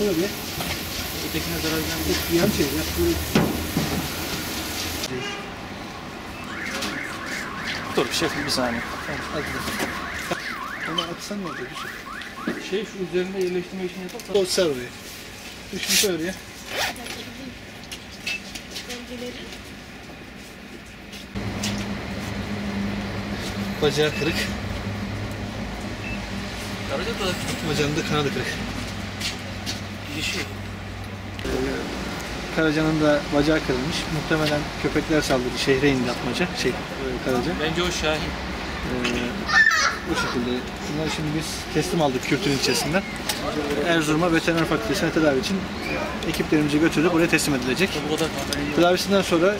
Böyle. Ötekine zarar gelmez. Yan çevir. ya. Böyle. Dur şefim bir saniye. Hadi bakalım. Onu atsan ne olacak? Yusuf? Şey şu üzerinde yerleştirme işini yaparsak. O ser oraya. Koy oraya. Bacağı kırık. Karaca da küçük Bacağının da kanadı kırık. Dişi. Karacanın da bacağı kırılmış. Muhtemelen köpekler saldırdı. Şehre indi atmaca. Şey, e, Karaca. Bence o Şahin. Ee, bu şekilde. Bunları şimdi biz teslim aldık Kürtün ilçesinden. Erzurum'a veteriner fakültesine tedavi için ekiplerimizi götürdük. Oraya teslim edilecek. Tedavisinden sonra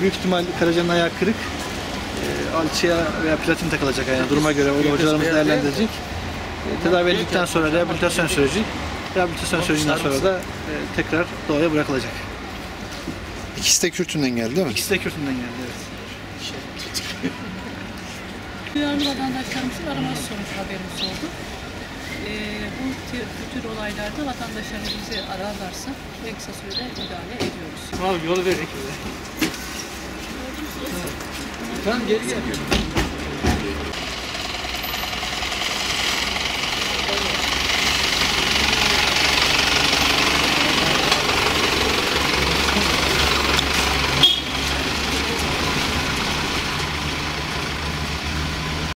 büyük ihtimal Karaca'nın ayağı kırık. E, alçıya veya platin takılacak yani duruma göre o hocalarımız değerlendirecek. E, tedavi edildikten sonra rehabilitasyon süreci. Rehabilitasyon sürecinden sonra da e, tekrar doğaya bırakılacak. İkisi de Kürtünden geldi değil mi? İkisi de Kürtünden geldi evet. Duyarlı vatandaşlarımızın araması sonucu haberimiz oldu. Ee, bu tür, bu tür olaylarda vatandaşlarımız bizi ararlarsa en kısa sürede müdahale ediyoruz. Abi yolu ver Tamam geri gel.